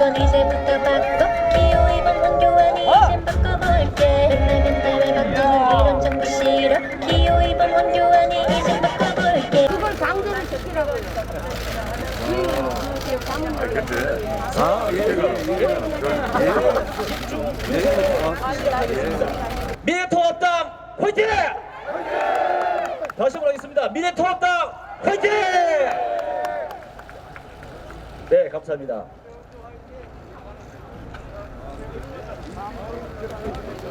건 이제부터 바꿔 기호 2번 원교환이 이젠 바꿔볼게 맨날 맨날 왜 바꾸는 이런 정부 싫어 기호 2번 원교환이 이젠 바꿔볼게 그걸 강제를 제끼라고 미래통합당 화이팅! 다시 한번 하겠습니다. 미래통합당 화이팅! 네, 감사합니다.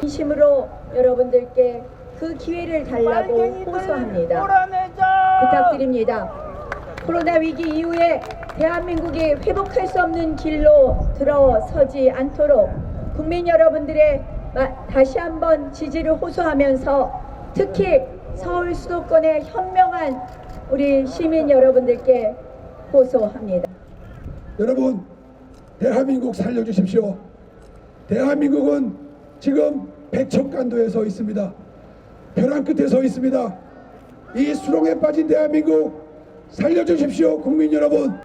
진심으로 여러분들께 그 기회를 달라고 호소합니다. 부탁드립니다. 코로나 위기 이후에 대한민국이 회복할 수 없는 길로 들어서지 않도록 국민 여러분들의 마- 다시 한번 지지를 호소하면서 특히 서울 수도권의 현명한 우리 시민 여러분들께 호소합니다. 여러분, 대한민국 살려주십시오. 대한민국은 지금 백척간도에 서 있습니다. 벼랑 끝에 서 있습니다. 이 수렁에 빠진 대한민국 살려주십시오, 국민 여러분.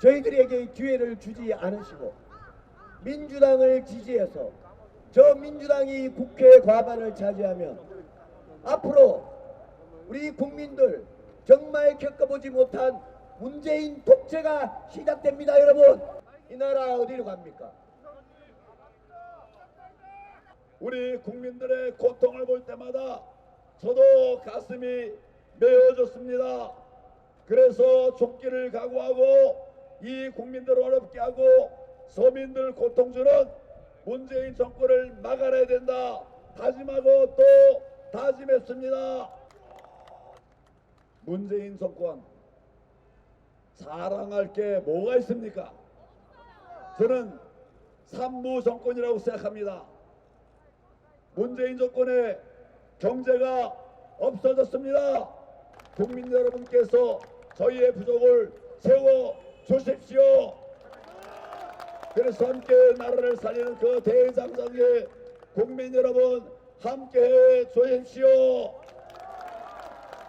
저희들에게 기회를 주지 않으시고 민주당을 지지해서 저 민주당이 국회 과반을 차지하면 앞으로 우리 국민들 정말 겪어보지 못한 문재인 독재가 시작됩니다 여러분 이 나라 어디로 갑니까? 우리 국민들의 고통을 볼 때마다 저도 가슴이 메어졌습니다. 그래서 죽기를 각오하고 이 국민들을 어렵게 하고 서민들 고통 주는 문재인 정권을 막아내야 된다. 다짐하고 또 다짐했습니다. 문재인 정권 사랑할 게 뭐가 있습니까? 저는 산무 정권이라고 생각합니다. 문재인 정권의 경제가 없어졌습니다. 국민 여러분께서 저희의 부족을 세워 주십시오. 그래서 함께 나라를 살리는 그 대장정에 국민 여러분 함께 해 주십시오.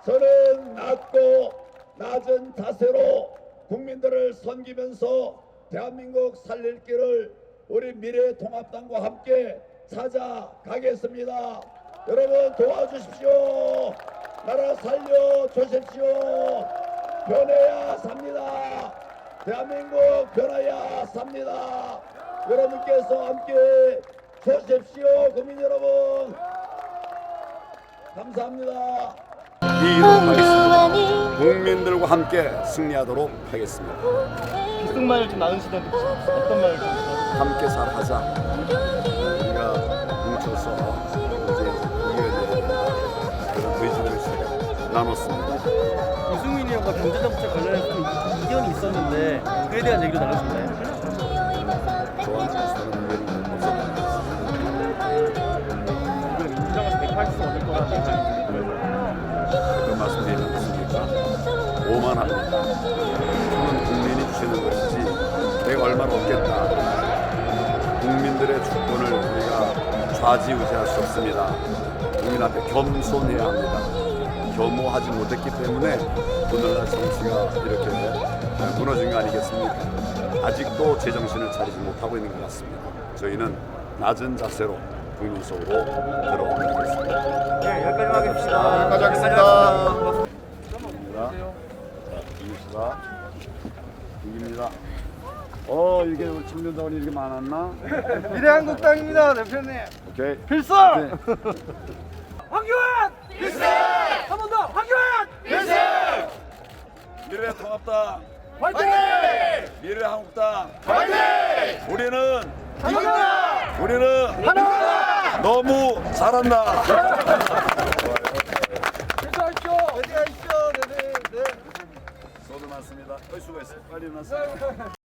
저는 낮고 낮은 자세로 국민들을 섬기면서 대한민국 살릴 길을 우리 미래통합당과 함께 찾아가겠습니다. 여러분 도와주십시오. 나라 살려 주십시오. 변해야 삽니다. 대한민국 변해야 삽니다. 여러분께서 함께 주십시오. 국민 여러분. 감사합니다. 원교환이 국민들과 함께 승리하도록 하겠습니다. 귓속말을 좀 나누시던데 어떤 말을 좀 함께 살하자. 뭉쳐서 이제 그런 의지를 나눴습니다. 유승민이 형과 경제정책 관련해서 좀 이견이 있었는데 그에 대한 얘기도. 저와 사는 의견이 없었던 것 같습니다. 그럼 민주당에서 180석 얻을 거라는 예상이 그 말씀드리지 않습니까? 오만합니다. 저는 국민이 주시는 것이지 내가 얼마나 얻겠다. 국민들의 주권을 우리가 좌지우지할 수 없습니다. 국민 앞에 겸손해야 합니다. 겸허하지 못했기 때문에 오늘날 정치가 이렇게 무너진 거 아니겠습니까? 아직도 제정신을 차리지 못하고 있는 것 같습니다. 저희는 낮은 자세로 국민 속으로 들어가겠습니다. 네, 여기까지 하겠습니다. 여기까지 하겠습니다. 자, 이깁시다. 이깁니다. 어, 이게 우리 청년자원이 이렇게 많았나? 미래한국당입니다, 대표님. 오케이. 필수! 네. 황교안! 필수! 한번 더! 황교안! 필수! 미래 통합당, 화이팅! 미래 한국당, 화이팅! 우리는 하나! 우리는 하나! 너무 잘한다. 필수하십시오! 화이팅 하